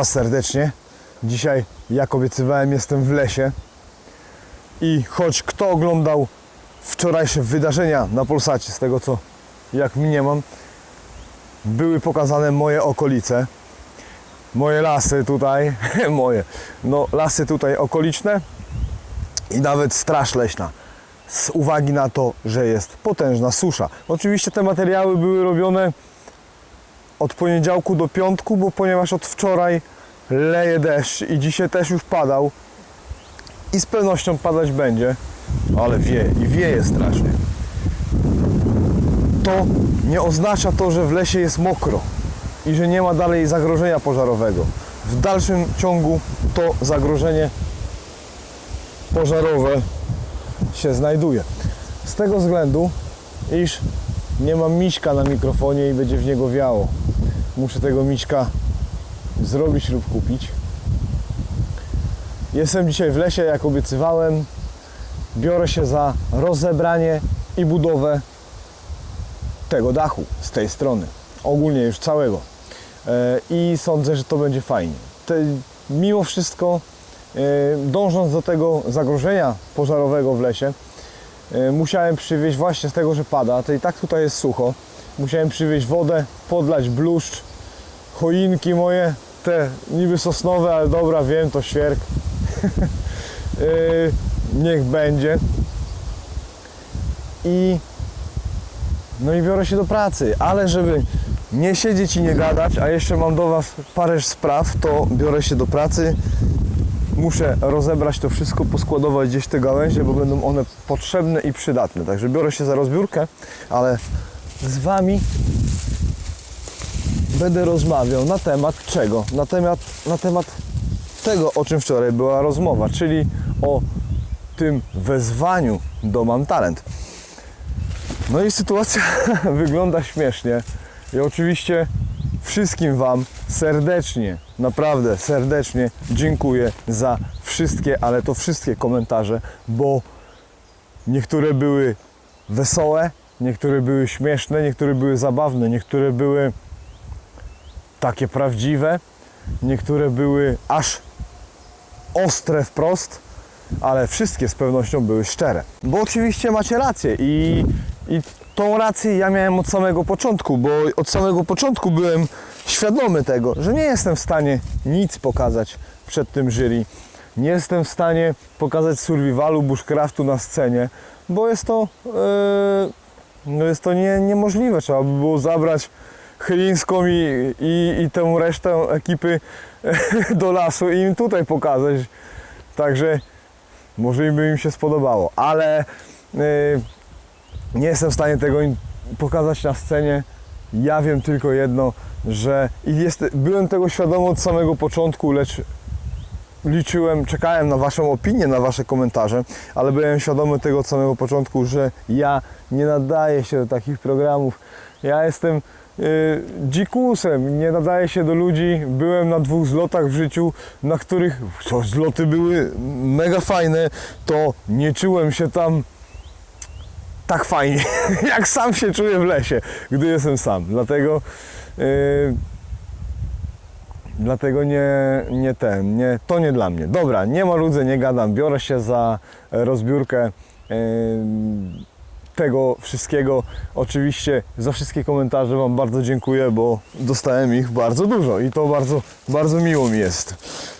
Was serdecznie. Dzisiaj, jak obiecywałem, jestem w lesie. I choć kto oglądał wczorajsze wydarzenia na Polsacie, z tego co jak mniemam, były pokazane moje okolice, moje lasy tutaj, moje, no lasy tutaj okoliczne i nawet straż leśna. Z uwagi na to, że jest potężna susza. Oczywiście te materiały były robione od poniedziałku do piątku, bo ponieważ od wczoraj leje deszcz i dzisiaj też już padał i z pewnością padać będzie, ale wie i wieje strasznie. To nie oznacza to, że w lesie jest mokro i że nie ma dalej zagrożenia pożarowego. W dalszym ciągu to zagrożenie pożarowe się znajduje. Z tego względu, iż nie mam miśka na mikrofonie i będzie w niego wiało. Muszę tego miśka zrobić lub kupić. Jestem dzisiaj w lesie, jak obiecywałem. Biorę się za rozebranie i budowę tego dachu z tej strony. Ogólnie już całego. E, I sądzę, że to będzie fajnie. Mimo wszystko, e, dążąc do tego zagrożenia pożarowego w lesie, e, musiałem przywieźć właśnie z tego, że pada, to i tak tutaj jest sucho. Musiałem przywieźć wodę, podlać bluszcz, choinki moje, te niby sosnowe, ale dobra, wiem, to świerk. Yy, niech będzie. I no i biorę się do pracy, ale żeby nie siedzieć i nie gadać, a jeszcze mam do Was parę spraw, to biorę się do pracy. Muszę rozebrać to wszystko, poskładować gdzieś te gałęzie, bo będą one potrzebne i przydatne. Także biorę się za rozbiórkę, ale z Wami będę rozmawiał na temat czego? Na temat, na temat tego, o czym wczoraj była rozmowa, czyli o tym wezwaniu do Mam Talent. No i sytuacja wygląda śmiesznie i oczywiście wszystkim Wam serdecznie, naprawdę serdecznie dziękuję za wszystkie, ale to wszystkie komentarze, bo niektóre były wesołe, niektóre były śmieszne, niektóre były zabawne, niektóre były takie prawdziwe, niektóre były aż ostre wprost, ale wszystkie z pewnością były szczere. Bo oczywiście macie rację i, i tą rację ja miałem od samego początku, bo od samego początku byłem świadomy tego, że nie jestem w stanie nic pokazać przed tym jury. Nie jestem w stanie pokazać survivalu, bushcraftu na scenie, bo jest to, yy, no jest to nie, niemożliwe. Trzeba by było zabrać Chylińską i, i, i tę resztę ekipy do lasu i im tutaj pokazać. Także może by im się spodobało, ale yy, nie jestem w stanie tego pokazać na scenie. Ja wiem tylko jedno, że jest, byłem tego świadomy od samego początku, lecz liczyłem, czekałem na Waszą opinię, na Wasze komentarze, ale byłem świadomy tego od samego początku, że ja nie nadaję się do takich programów. Ja jestem y, dzikusem, nie nadaję się do ludzi. Byłem na dwóch zlotach w życiu, na których co, zloty były mega fajne, to nie czułem się tam tak fajnie, jak sam się czuję w lesie, gdy jestem sam. Dlatego y, Dlatego nie, nie ten, nie, to nie dla mnie. Dobra, nie ma ludzi, nie gadam, biorę się za rozbiórkę e, tego wszystkiego. Oczywiście za wszystkie komentarze Wam bardzo dziękuję, bo dostałem ich bardzo dużo i to bardzo, bardzo miło mi jest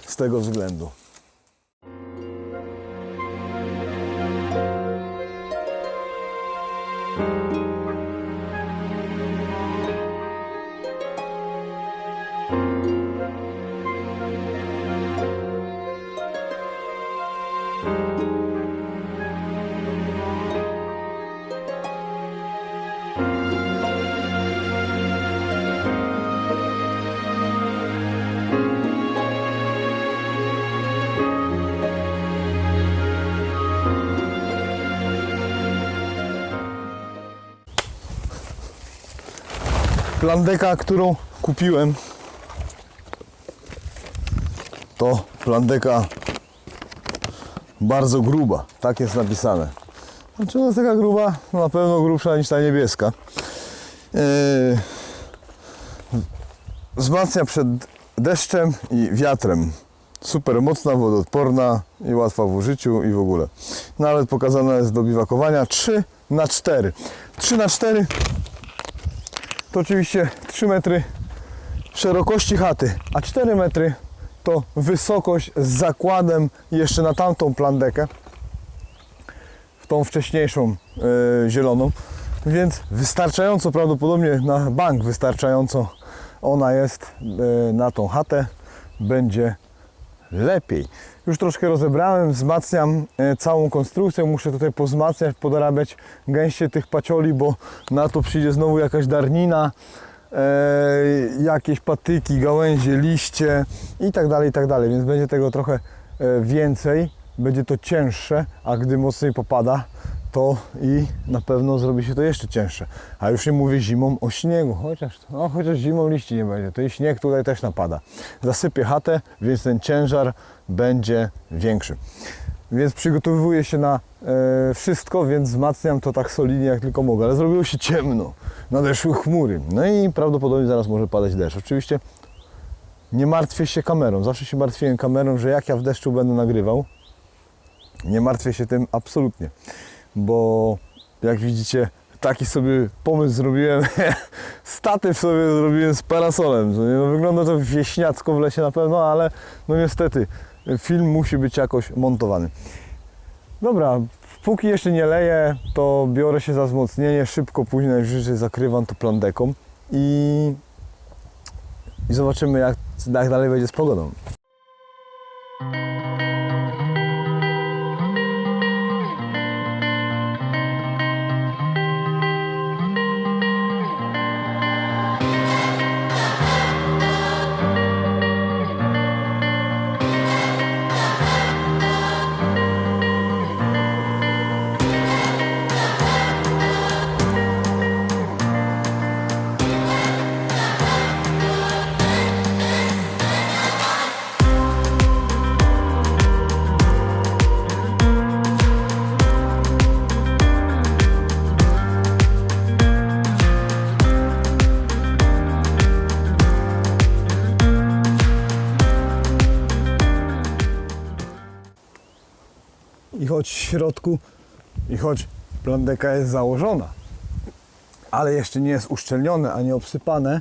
z tego względu. Plandeka, którą kupiłem, to plandeka bardzo gruba. Tak jest napisane. Znaczy ona jest taka gruba, no na pewno grubsza niż ta niebieska. Yy, wzmacnia przed deszczem i wiatrem. Super mocna, wodoodporna i łatwa w użyciu i w ogóle. Nawet pokazana jest do biwakowania 3 na 4 3 na 4 to oczywiście 3 metry szerokości chaty, a 4 metry to wysokość z zakładem jeszcze na tamtą plandekę, w tą wcześniejszą e, zieloną, więc wystarczająco prawdopodobnie na bank wystarczająco ona jest e, na tą chatę, będzie lepiej. Już troszkę rozebrałem, wzmacniam e, całą konstrukcję, muszę tutaj pozmacniać, podrabiać gęście tych pacioli, bo na to przyjdzie znowu jakaś darnina, e, jakieś patyki, gałęzie, liście i tak dalej, i tak dalej, więc będzie tego trochę e, więcej, będzie to cięższe, a gdy mocniej popada, to i na pewno zrobi się to jeszcze cięższe. A już nie mówię zimą o śniegu, chociaż, no, chociaż zimą liści nie będzie, to i śnieg tutaj też napada. Zasypie chatę, więc ten ciężar będzie większy. Więc przygotowuję się na e, wszystko, więc wzmacniam to tak solidnie jak tylko mogę. Ale zrobiło się ciemno, nadeszły chmury. No i prawdopodobnie zaraz może padać deszcz. Oczywiście nie martwię się kamerą. Zawsze się martwiłem kamerą, że jak ja w deszczu będę nagrywał, nie martwię się tym absolutnie, bo jak widzicie, taki sobie pomysł zrobiłem, statyw sobie zrobiłem z parasolem. No, wygląda to wieśniacko w lesie na pewno, ale no niestety film musi być jakoś montowany. Dobra, póki jeszcze nie leję, to biorę się za wzmocnienie, szybko później najwyżej zakrywam to plandeką i, i zobaczymy jak, jak dalej będzie z pogodą. Środku, i choć plandeka jest założona, ale jeszcze nie jest uszczelnione ani obsypane,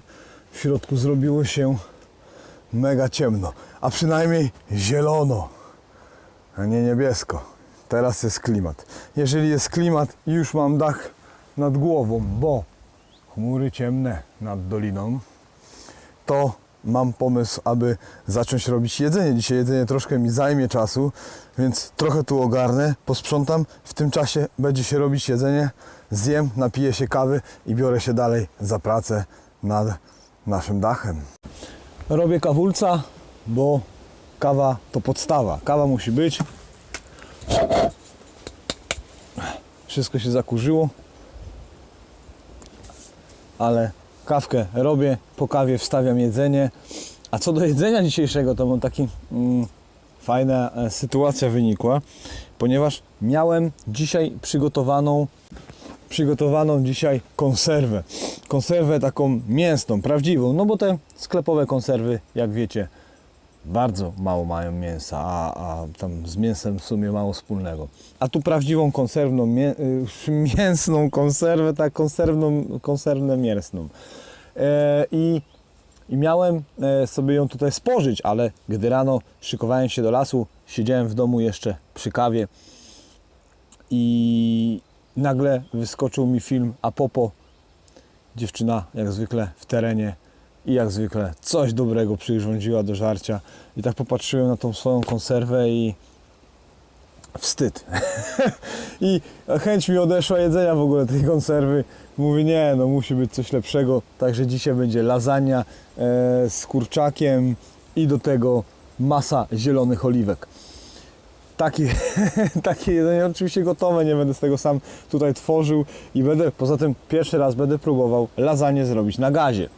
w środku zrobiło się mega ciemno, a przynajmniej zielono, a nie niebiesko. Teraz jest klimat. Jeżeli jest klimat już mam dach nad głową, bo chmury ciemne nad doliną, to mam pomysł, aby zacząć robić jedzenie. Dzisiaj jedzenie troszkę mi zajmie czasu, więc trochę tu ogarnę, posprzątam. W tym czasie będzie się robić jedzenie, zjem, napiję się kawy i biorę się dalej za pracę nad naszym dachem. Robię kawulca, bo kawa to podstawa. Kawa musi być. Wszystko się zakurzyło ale kawkę robię, po kawie wstawiam jedzenie. A co do jedzenia dzisiejszego, to mam taki mm, fajna e, sytuacja wynikła, ponieważ miałem dzisiaj przygotowaną przygotowaną dzisiaj konserwę. Konserwę taką mięsną, prawdziwą, no bo te sklepowe konserwy, jak wiecie, bardzo mało mają mięsa, a, a tam z mięsem w sumie mało wspólnego. A tu prawdziwą konserwną, mię, y, mięsną konserwę, tak konserwną, konserwę mięsną. E, i, I miałem e, sobie ją tutaj spożyć, ale gdy rano szykowałem się do lasu, siedziałem w domu jeszcze przy kawie i nagle wyskoczył mi film Apopo. Dziewczyna jak zwykle w terenie i jak zwykle coś dobrego przyrządziła do żarcia. I tak popatrzyłem na tą swoją konserwę i wstyd. I chęć mi odeszła jedzenia w ogóle tej konserwy. Mówię, nie, no musi być coś lepszego. Także dzisiaj będzie lasagna e, z kurczakiem i do tego masa zielonych oliwek. Takie, takie jedzenie oczywiście gotowe, nie będę z tego sam tutaj tworzył i będę, poza tym pierwszy raz będę próbował lasagne zrobić na gazie.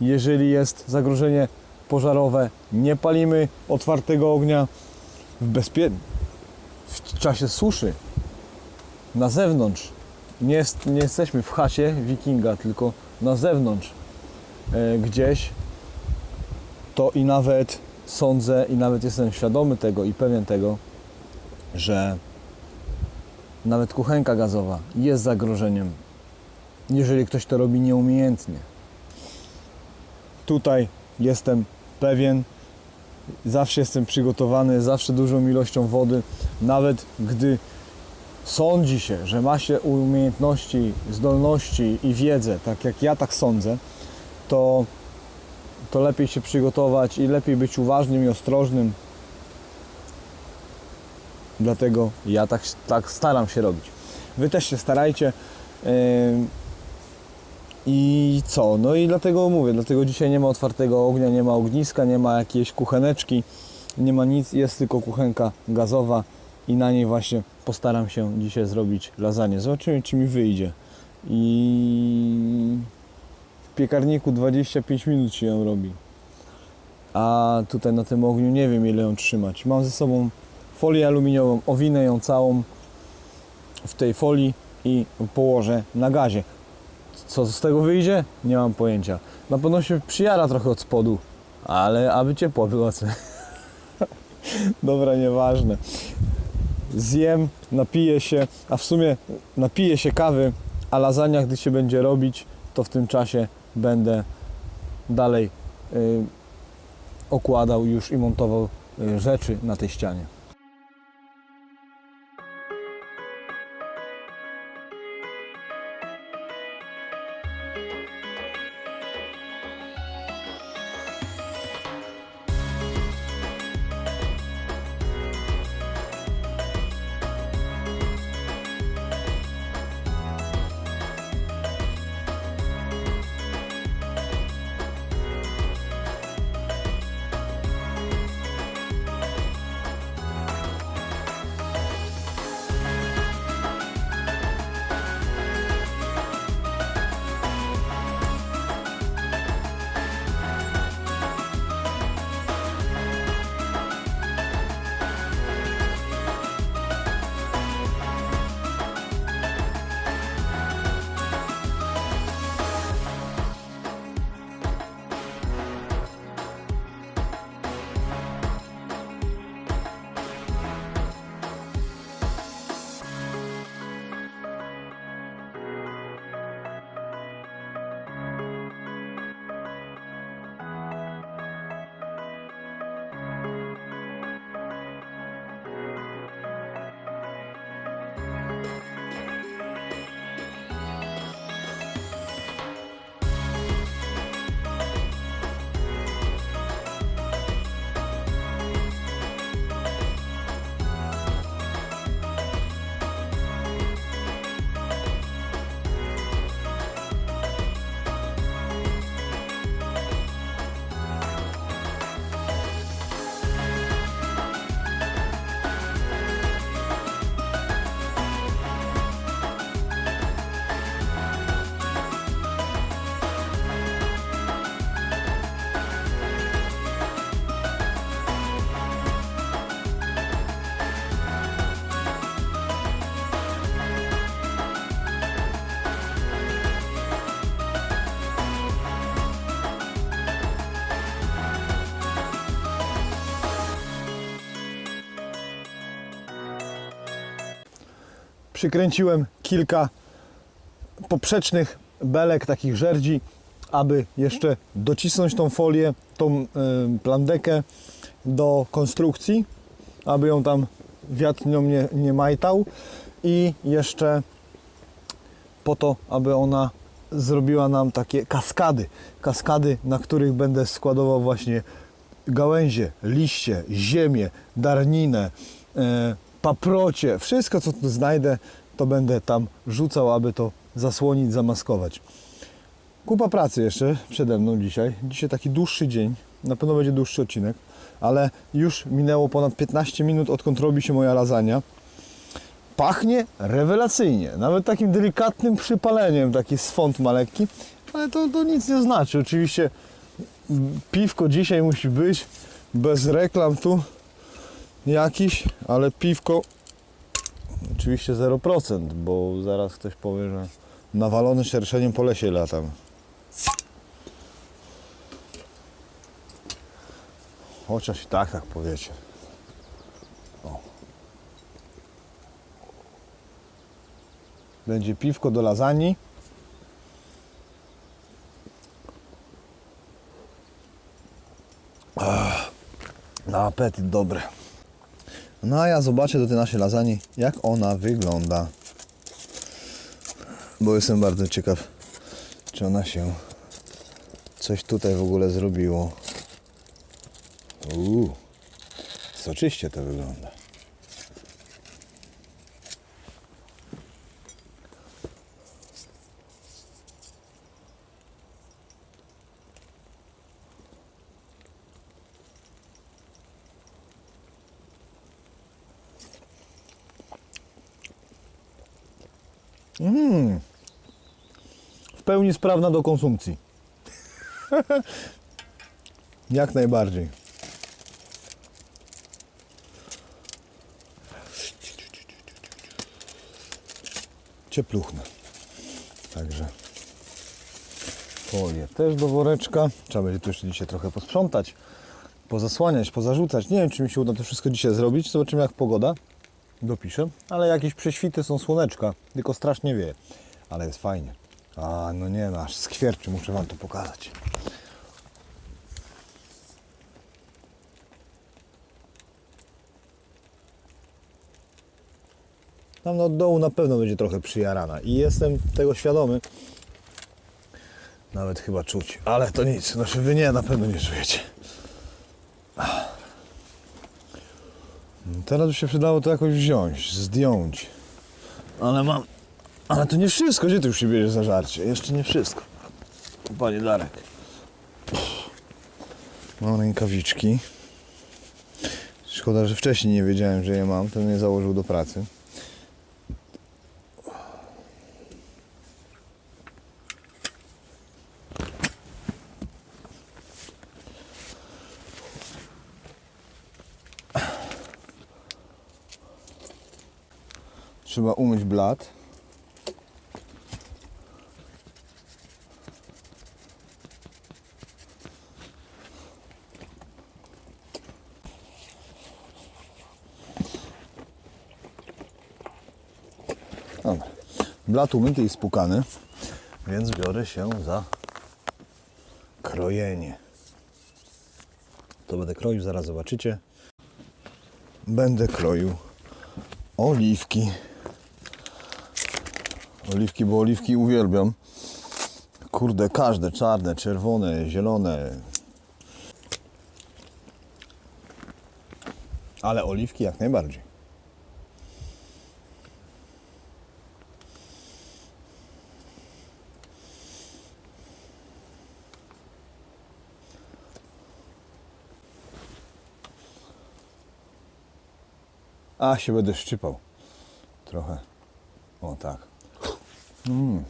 Jeżeli jest zagrożenie pożarowe, nie palimy otwartego ognia w bezpie... w czasie suszy. Na zewnątrz. Nie, nie jesteśmy w chacie wikinga, tylko na zewnątrz. E, gdzieś. To i nawet sądzę, i nawet jestem świadomy tego i pewien tego, że nawet kuchenka gazowa jest zagrożeniem, jeżeli ktoś to robi nieumiejętnie. Tutaj jestem pewien, zawsze jestem przygotowany, zawsze dużą ilością wody, nawet gdy sądzi się, że ma się umiejętności, zdolności i wiedzę, tak jak ja tak sądzę, to, to lepiej się przygotować i lepiej być uważnym i ostrożnym. Dlatego ja tak, tak staram się robić. Wy też się starajcie. Yy, I co? No i dlatego mówię, dlatego dzisiaj nie ma otwartego ognia, nie ma ogniska, nie ma jakiejś kucheneczki, nie ma nic, jest tylko kuchenka gazowa i na niej właśnie postaram się dzisiaj zrobić lasagne. Zobaczymy, czy mi wyjdzie. I w piekarniku 25 minut się ją robi. A tutaj na tym ogniu nie wiem ile ją trzymać. Mam ze sobą folię aluminiową, owinę ją całą w tej folii i położę na gazie. Co z tego wyjdzie? Nie mam pojęcia. Na pewno się przyjara trochę od spodu, ale aby ciepło było. Dobra, nieważne. Zjem, napiję się, a w sumie napiję się kawy, a lasagna, gdy się będzie robić, to w tym czasie będę dalej y, okładał już i montował y, rzeczy na tej ścianie. Przykręciłem kilka poprzecznych belek, takich żerdzi, aby jeszcze docisnąć tą folię, tą y, plandekę do konstrukcji, aby ją tam wiatr nią nie, nie majtał. I jeszcze po to, aby ona zrobiła nam takie kaskady, kaskady, na których będę składował właśnie gałęzie, liście, ziemię, darninę, e, paprocie, wszystko co tu znajdę, to będę tam rzucał, aby to zasłonić, zamaskować. Kupa pracy jeszcze przede mną dzisiaj. Dzisiaj taki dłuższy dzień, na pewno będzie dłuższy odcinek, ale już minęło ponad 15 minut, odkąd robi się moja lasagna. Pachnie rewelacyjnie, nawet takim delikatnym przypaleniem, taki swąd ma lekki, ale to, to nic nie znaczy. Oczywiście piwko dzisiaj musi być, bez reklam tu jakiś, ale piwko oczywiście 0%, bo zaraz ktoś powie, że nawalony szerszeniem po lesie latam. chociaż i tak tak powiecie. O. Będzie piwko do lasagne. Na apetyt dobre. No a ja zobaczę do tej naszej lasagne, jak ona wygląda. Bo jestem bardzo ciekaw, czy ona się coś tutaj w ogóle zrobiło. Uuu, soczyście to wygląda. Mm. W pełni sprawna do konsumpcji. Jak najbardziej. Ciepluchne. Także folię też do woreczka. Trzeba będzie tu jeszcze dzisiaj trochę posprzątać, pozasłaniać, pozarzucać. Nie wiem, czy mi się uda to wszystko dzisiaj zrobić. Zobaczymy jak pogoda. Dopiszę. Ale jakieś prześwity są słoneczka, tylko strasznie wieje. Ale jest fajnie. A, no nie no, aż skwierczy, muszę Wam to pokazać. Tam od dołu na pewno będzie trochę przyjarana i jestem tego świadomy. Nawet chyba czuć, ale to nic, znaczy wy nie, na pewno nie czujecie. Teraz by się przydało to jakoś wziąć, zdjąć. Ale mam. Ale to nie wszystko, gdzie ty już się bierzesz za żarcie? Jeszcze nie wszystko. Panie Darek. Mam rękawiczki. Szkoda, że wcześniej nie wiedziałem, że je mam, to mnie założył do pracy. Trzeba umyć blat. Blat umyty i spukany, więc biorę się za krojenie. To będę kroił, zaraz zobaczycie. Będę kroił oliwki. Oliwki, bo oliwki uwielbiam. Kurde, każde, czarne, czerwone, zielone. Ale oliwki jak najbardziej. A, się będę szczypał. Trochę. O tak. Mm.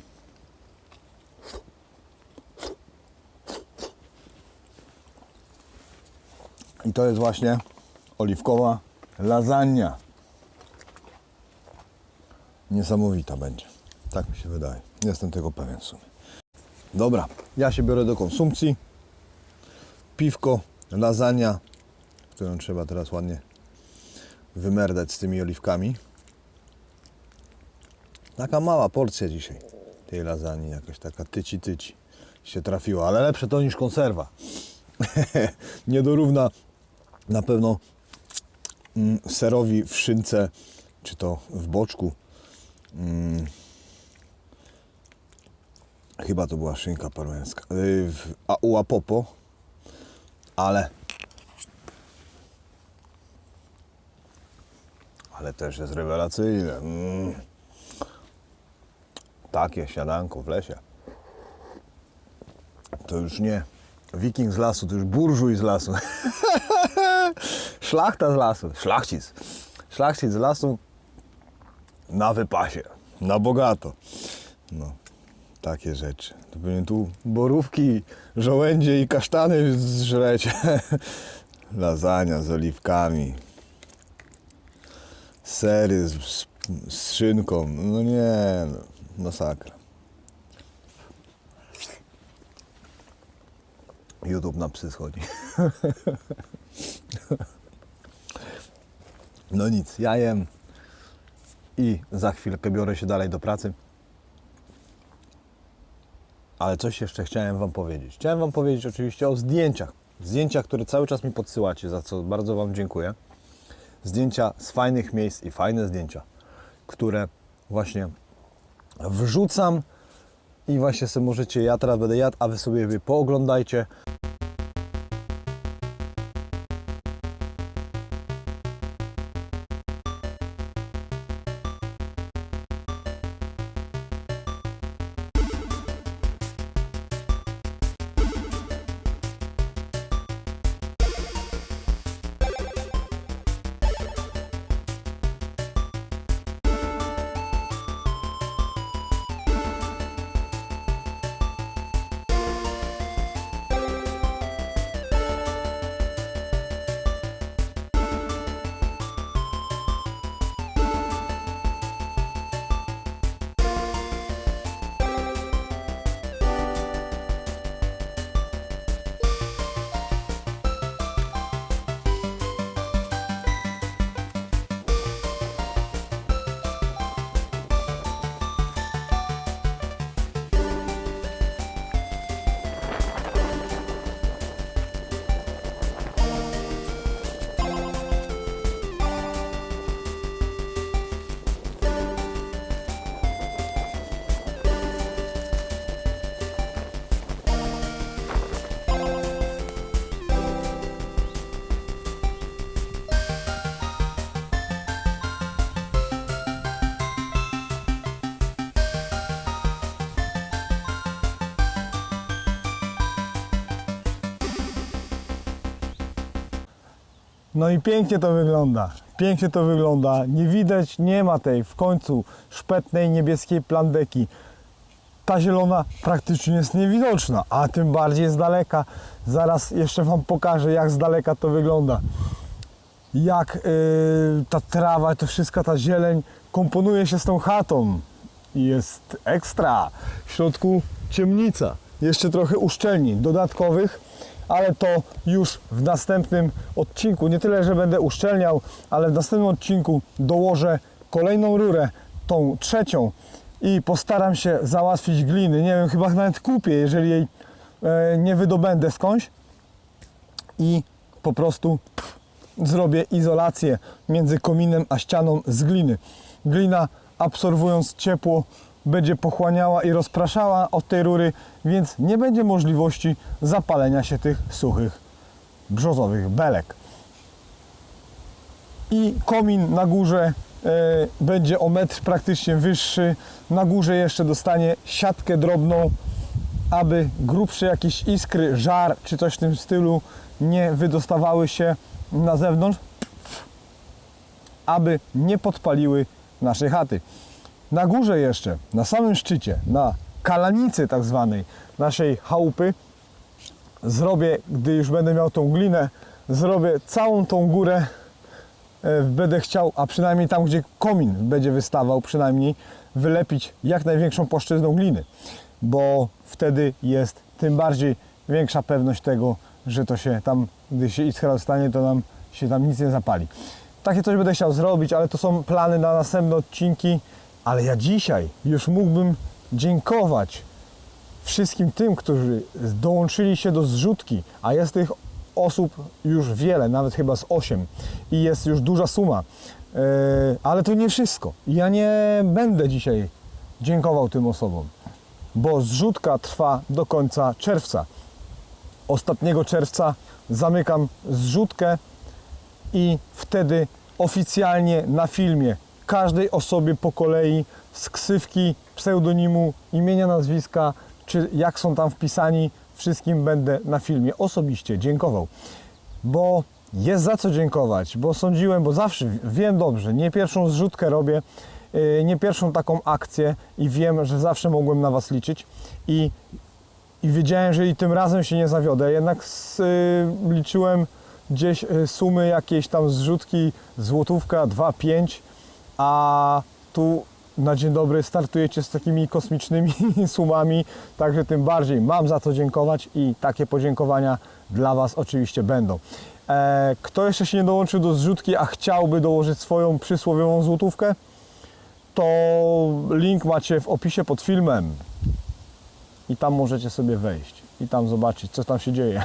I to jest właśnie oliwkowa lasagna. Niesamowita będzie. Tak mi się wydaje. Jestem tego pewien w sumie. Dobra, ja się biorę do konsumpcji. Piwko, lasagna, którą trzeba teraz ładnie wymerdać z tymi oliwkami. Taka mała porcja dzisiaj tej lasagne, jakaś taka tyci tyci się trafiła, ale lepsze to niż konserwa. Nie dorówna na pewno mm, serowi w szynce, czy to w boczku. Mm, chyba to była szynka parmeńska. W- a u Apopo, ale ale też jest rewelacyjne. Mm. Takie śniadanko w lesie. To już nie wiking z lasu, to już burżuj z lasu. Szlachta z lasu, szlachcic. Szlachcic z lasu na wypasie, na bogato. No, takie rzeczy. To tu borówki, żołędzie i kasztany zżrecie. Lasagna z oliwkami sery z, z, z szynką. No nie, no, masakra. YouTube na psy schodzi. No nic, ja jem i za chwilkę biorę się dalej do pracy. Ale coś jeszcze chciałem Wam powiedzieć. Chciałem Wam powiedzieć oczywiście o zdjęciach. Zdjęcia, które cały czas mi podsyłacie, za co bardzo Wam dziękuję. Zdjęcia z fajnych miejsc i fajne zdjęcia, które właśnie wrzucam i właśnie sobie możecie, ja teraz będę jadł, a Wy sobie je pooglądajcie. No i pięknie to wygląda. Pięknie to wygląda. Nie widać, nie ma tej w końcu szpetnej niebieskiej plandeki. Ta zielona praktycznie jest niewidoczna, a tym bardziej z daleka. Zaraz jeszcze Wam pokażę, jak z daleka to wygląda. Jak yy, ta trawa, to wszystko, ta zieleń komponuje się z tą chatą. Jest ekstra. W środku ciemnica. Jeszcze trochę uszczelni dodatkowych, ale to już w następnym odcinku. Nie tyle, że będę uszczelniał, ale w następnym odcinku dołożę kolejną rurę, tą trzecią i postaram się załatwić gliny. Nie wiem, chyba nawet kupię, jeżeli jej e, nie wydobędę skądś i po prostu pff, zrobię izolację między kominem a ścianą z gliny. Glina absorbując ciepło będzie pochłaniała i rozpraszała od tej rury, więc nie będzie możliwości zapalenia się tych suchych brzozowych belek. I komin na górze e, będzie o metr praktycznie wyższy. Na górze jeszcze dostanie siatkę drobną, aby grubsze jakieś iskry, żar czy coś w tym stylu nie wydostawały się na zewnątrz, aby nie podpaliły naszej chaty. Na górze jeszcze, na samym szczycie, na kalanicy tak zwanej naszej chałupy, zrobię, gdy już będę miał tą glinę, zrobię całą tą górę e, będę chciał, a przynajmniej tam, gdzie komin będzie wystawał, przynajmniej wylepić jak największą płaszczyzną gliny, bo wtedy jest tym bardziej większa pewność tego, że to się tam, gdy się iskra stanie, to nam się tam nic nie zapali. Takie coś będę chciał zrobić, ale to są plany na następne odcinki, ale ja dzisiaj już mógłbym dziękować wszystkim tym, którzy dołączyli się do zrzutki, a jest tych osób już wiele, nawet chyba z 8 i jest już duża suma. E, Ale to nie wszystko. Ja nie będę dzisiaj dziękował tym osobom, bo zrzutka trwa do końca czerwca. Ostatniego czerwca zamykam zrzutkę i wtedy oficjalnie na filmie każdej osobie po kolei z ksywki, pseudonimu, imienia, nazwiska, czy jak są tam wpisani, wszystkim będę na filmie osobiście dziękował. Bo jest za co dziękować, bo sądziłem, bo zawsze wiem dobrze, nie pierwszą zrzutkę robię, yy, nie pierwszą taką akcję i wiem, że zawsze mogłem na Was liczyć i i wiedziałem, że i tym razem się nie zawiodę. Jednak s- y, liczyłem gdzieś y, sumy jakieś tam zrzutki, złotówka, 2,5, a tu na dzień dobry startujecie z takimi kosmicznymi sumami, także tym bardziej mam za co dziękować i takie podziękowania dla Was oczywiście będą. E, kto jeszcze się nie dołączył do zrzutki, a chciałby dołożyć swoją przysłowiową złotówkę, to link macie w opisie pod filmem i tam możecie sobie wejść i tam zobaczyć, co tam się dzieje.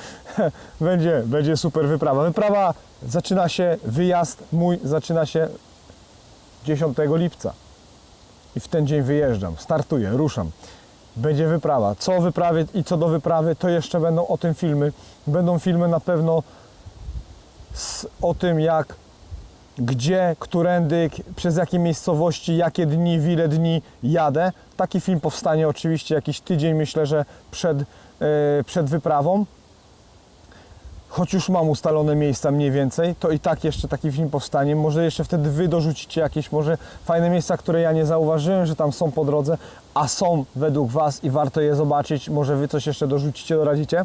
będzie, będzie super wyprawa. Wyprawa zaczyna się, wyjazd mój zaczyna się 10 lipca i w ten dzień wyjeżdżam, startuję, ruszam. Będzie wyprawa. Co o wyprawie i co do wyprawy, to jeszcze będą o tym filmy. Będą filmy na pewno z, o tym, jak, gdzie, którędy, przez jakie miejscowości, jakie dni, w ile dni jadę. Taki film powstanie oczywiście jakiś tydzień, myślę, że przed, e, przed wyprawą choć już mam ustalone miejsca mniej więcej, to i tak jeszcze taki film powstanie. Może jeszcze wtedy wy dorzucicie jakieś może fajne miejsca, które ja nie zauważyłem, że tam są po drodze, a są według was i warto je zobaczyć. Może wy coś jeszcze dorzucicie, doradzicie.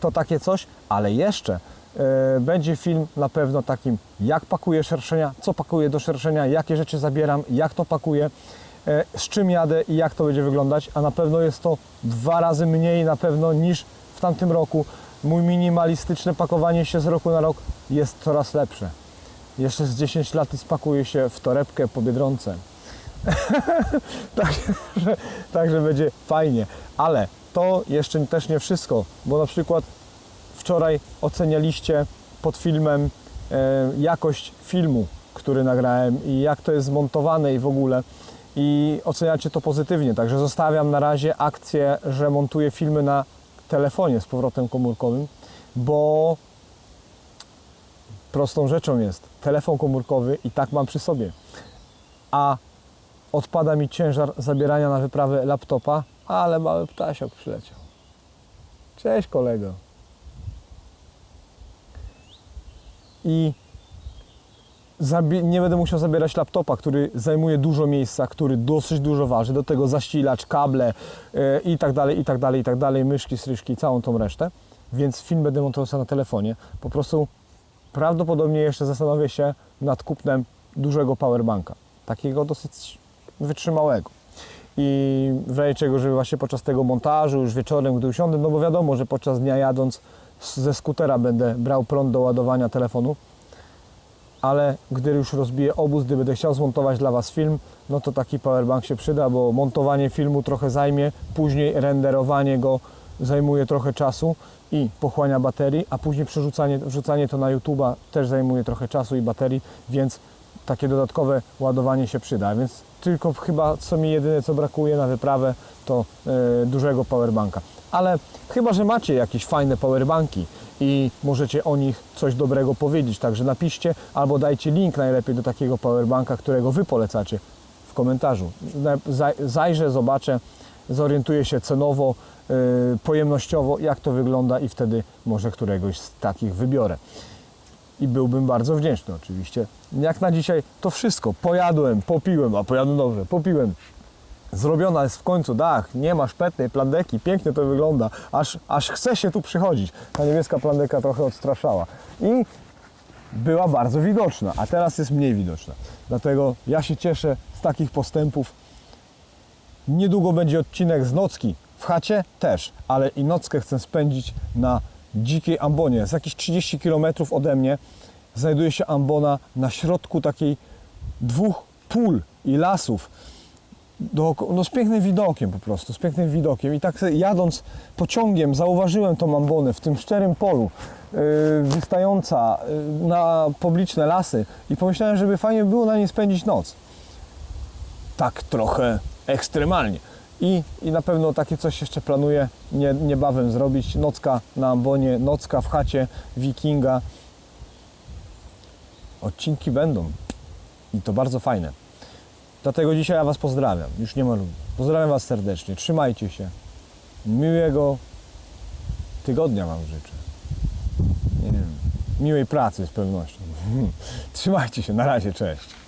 To takie coś, ale jeszcze e, będzie film na pewno takim, jak pakuję szerszenia, co pakuję do szerszenia, jakie rzeczy zabieram, jak to pakuję, e, z czym jadę i jak to będzie wyglądać, a na pewno jest to dwa razy mniej na pewno niż w tamtym roku. Mój minimalistyczne pakowanie się z roku na rok jest coraz lepsze. Jeszcze z 10 lat i spakuję się w torebkę po Biedronce. także, będzie fajnie. Ale to jeszcze też nie wszystko, bo na przykład wczoraj ocenialiście pod filmem e, jakość filmu, który nagrałem i jak to jest zmontowane i w ogóle. I oceniacie to pozytywnie, także zostawiam na razie akcję, że montuję filmy na telefonie z powrotem komórkowym, bo prostą rzeczą jest telefon komórkowy i tak mam przy sobie, a odpada mi ciężar zabierania na wyprawę laptopa, ale mały ptasiok przyleciał. Cześć kolego. I nie będę musiał zabierać laptopa, który zajmuje dużo miejsca, który dosyć dużo waży, do tego zasilacz, kable e, i tak dalej, i tak dalej, i tak dalej, myszki, stryżki, całą tą resztę, więc film będę montował sobie na telefonie. Po prostu prawdopodobnie jeszcze zastanowię się nad kupnem dużego powerbanka, takiego dosyć wytrzymałego. I w razie czego, żeby właśnie podczas tego montażu, już wieczorem, gdy usiądę, no bo wiadomo, że podczas dnia jadąc ze skutera będę brał prąd do ładowania telefonu, ale gdy już rozbiję obóz, gdy będę chciał zmontować dla Was film, no to taki powerbank się przyda, bo montowanie filmu trochę zajmie, później renderowanie go zajmuje trochę czasu i pochłania baterii, a później przerzucanie, wrzucanie to na YouTube'a też zajmuje trochę czasu i baterii, więc takie dodatkowe ładowanie się przyda. Więc tylko chyba co mi jedyne co brakuje na wyprawę to e, dużego powerbanka. Ale chyba, że macie jakieś fajne powerbanki i możecie o nich coś dobrego powiedzieć, także napiszcie albo dajcie link najlepiej do takiego powerbanka, którego Wy polecacie w komentarzu. Zajrzę, zobaczę, zorientuję się cenowo, yy, pojemnościowo, jak to wygląda i wtedy może któregoś z takich wybiorę. I byłbym bardzo wdzięczny oczywiście. Jak na dzisiaj to wszystko. Pojadłem, popiłem, a pojadłem dobrze, popiłem. Zrobiona jest w końcu dach, nie ma szpetnej plandeki, pięknie to wygląda, aż, aż chce się tu przychodzić. Ta niebieska plandeka trochę odstraszała. I była bardzo widoczna, a teraz jest mniej widoczna. Dlatego ja się cieszę z takich postępów. Niedługo będzie odcinek z nocki. W chacie też, ale i nockę chcę spędzić na dzikiej ambonie. Z jakieś 30 km ode mnie znajduje się ambona na środku takiej dwóch pól i lasów. No z pięknym widokiem po prostu, z pięknym widokiem. I tak jadąc pociągiem zauważyłem tą ambonę w tym szczerym polu, yy, wystająca yy, na publiczne lasy i pomyślałem, żeby fajnie było na niej spędzić noc. Tak trochę ekstremalnie. I, I na pewno takie coś jeszcze planuję nie, niebawem zrobić. Nocka na ambonie, nocka w chacie wikinga. Odcinki będą i to bardzo fajne. Dlatego dzisiaj ja Was pozdrawiam. Już nie ma ludzi. Pozdrawiam Was serdecznie. Trzymajcie się. Miłego tygodnia Wam życzę. Nie wiem. Miłej pracy z pewnością. Trzymajcie się. Na razie. Cześć.